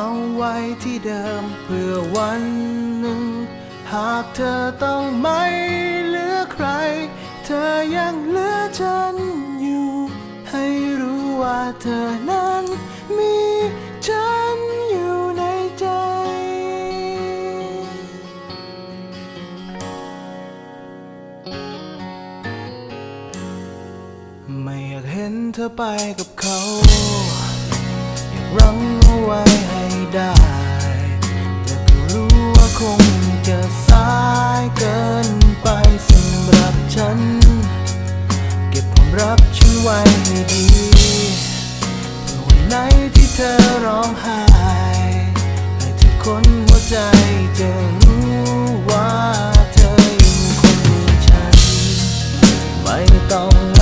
เอาไว้ที่เดิมเพื่อวันหนึ่ง หากเธอต้องไม่เหลือใคร เธอยังเหลือฉันอยู่ ให้รู้ว่าเธอนั้นมีฉันอยู่ในใจ ไม่อยากเห็นเธอไปกับเขา รั้งเอาไว้ให้ได้ แต่ก็รู้ว่าคงจะสายเกินไปสำหรับฉัน เก็บความรักฉันไว้ให้ดีเพื่อวันไหนที่เธอร้องไห้ให้ทุกคนหัวใจจะรู้ว่าเธอยังคงมีฉัน ไม่ต้อง